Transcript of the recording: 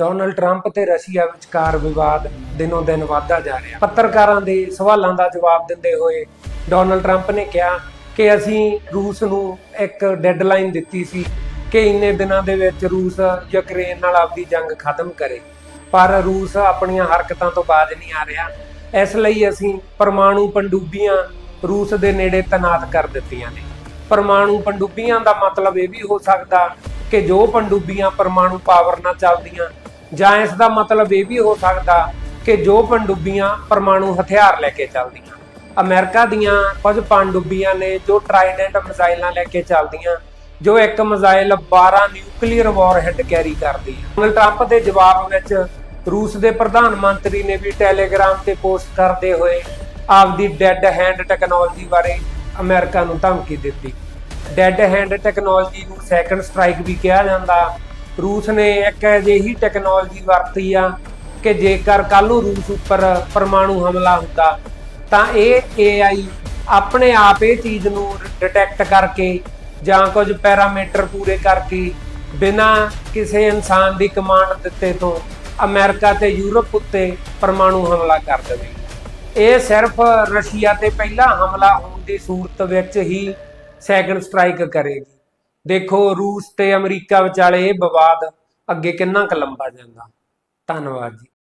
Donald Trump ਤੇ Russia ਵਿਚਕਾਰ ਵਿਵਾਦ ਦਿਨੋਂ ਦਿਨ ਵਧਦਾ ਜਾ ਰਿਹਾ। ਪੱਤਰਕਾਰਾਂ ਦੇ ਸਵਾਲਾਂ ਦਾ ਜਵਾਬ ਦਿੰਦੇ ਹੋਏ ਡੋਨਲਡ ਟਰੰਪ ਨੇ ਕਿਹਾ ਕਿ ਅਸੀਂ ਰੂਸ ਨੂੰ ਇੱਕ ਡੈਡਲਾਈਨ ਦਿੱਤੀ ਸੀ ਕਿ ਇੰਨੇ ਦਿਨਾਂ ਦੇ ਵਿੱਚ ਰੂਸ ਯੂਕਰੇਨ ਨਾਲ ਆਪਦੀ ਜੰਗ ਖਤਮ ਕਰੇ। ਪਰ ਰੂਸ ਆਪਣੀਆਂ ਹਰਕਤਾਂ ਤੋਂ ਬਾਜ਼ ਨਹੀਂ ਆ ਰਿਹਾ। ਇਸ ਲਈ ਅਸੀਂ ਪਰਮਾਣੂ ਪੰਡੂਬੀਆਂ ਰੂਸ ਦੇ ਨੇੜੇ ਤੈਨਾਤ ਕਰ ਦਿੱਤੀਆਂ ਨੇ। ਪਰਮਾਣੂ ਪੰਡੂਬੀਆਂ ਦਾ ਮਤਲਬ ਇਹ ਵੀ ਹੋ ਸਕਦਾ ਕਿ ਜੋ ਪੰਡੂਬੀਆਂ ਪਰਮਾਣੂ ਪਾਵਰ ਨਾਲ ਚੱਲਦੀਆਂ ਜਾਂ ਇਸ ਦਾ ਮਤਲਬ ਇਹ ਵੀ ਹੋ ਸਕਦਾ ਕਿ ਜੋ ਪੰਡੂਬੀਆਂ ਪਰਮਾਣੂ ਹਥਿਆਰ ਲੈ ਕੇ ਚੱਲਦੀਆਂ। ਅਮਰੀਕਾ ਦੀਆਂ ਕੁਝ ਪੰਡੂਬੀਆਂ ਨੇ ਜੋ ਟ੍ਰਾਈਡੈਂਟ ਮਿਜ਼ਾਈਲਾਂ ਲੈ ਕੇ ਚੱਲਦੀਆਂ, ਜੋ ਇੱਕ ਮਿਜ਼ਾਈਲ 12 ਨਿਊਕਲੀਅਰ ਵਾਰਹੈਡ ਕੈਰੀ ਕਰਦੀ ਹੈ ਡੋਨਲਡ ਟਰੰਪ ਦੇ ਜਵਾਬ ਵਿੱਚ ਰੂਸ ਦੇ ਪ੍ਰਧਾਨ ਮੰਤਰੀ ਨੇ ਵੀ ਟੈਲੀਗ੍ਰਾਮ ਤੇ ਪੋਸਟ ਕਰਦੇ ਹੋਏ ਆਪਦੀ ਡੈੱਡ ਹੈਂਡ ਟੈਕਨੋਲੋਜੀ ਬਾਰੇ ਅਮਰੀਕਾ ਨੂੰ ਧਮਕੀ ਦਿੱਤੀ। ਡੈੱਡ ਹੈਂਡ ਟੈਕਨੋਲੋਜੀ ਨੂੰ ਸੈਕੰਡ ਸਟ੍ਰਾਈਕ ਵੀ ਕਿਹਾ ਜਾਂਦਾ। ਰੂਸ ਨੇ ਇੱਕ ਅਜਿਹੀ ਟੈਕਨੋਲੋਜੀ ਵਰਤੀ ਆ ਕਿ ਜੇਕਰ ਕੱਲ ਨੂੰ ਰੂਸ ਉੱਪਰ ਪਰਮਾਣੂ ਹਮਲਾ ਹੁੰਦਾ, ਤਾਂ ਇਹ AI ਆਪਣੇ ਆਪ ਇਹ ਚੀਜ਼ ਨੂੰ ਡਿਟੈਕਟ ਕਰਕੇ ਜਾਂ ਕੁਝ ਪੈਰਾਮੀਟਰ ਪੂਰੇ ਕਰਕੇ ਬਿਨਾਂ ਕਿਸੇ ਇਨਸਾਨ ਦੀ ਕਮਾਂਡ ਦਿੱਤੇ ਤੋਂ ਅਮਰੀਕਾ ਤੇ ਯੂਰਪ ਉੱਤੇ ਪਰਮਾਣੂ ਹਮਲਾ ਕਰ ਦੇਵੇਗੀ ਇਹ ਸਿਰਫ ਰਸ਼ੀਆ ਤੇ ਪਹਿਲਾ ਹਮਲਾ ਹੋਣ ਦੀ ਸੂਰਤ ਵਿੱਚ ਹੀ ਸੈਕੰਡ ਸਟ੍ਰਾਈਕ ਕਰੇਗੀ। ਦੇਖੋ ਰੂਸ ਤੇ ਅਮਰੀਕਾ ਵਿਚਾਲੇ ਇਹ ਵਿਵਾਦ ਅੱਗੇ ਕਿੰਨਾ ਕੁ ਲੰਬਾ ਜਾਂਦਾ। ਧੰਨਵਾਦ ਜੀ।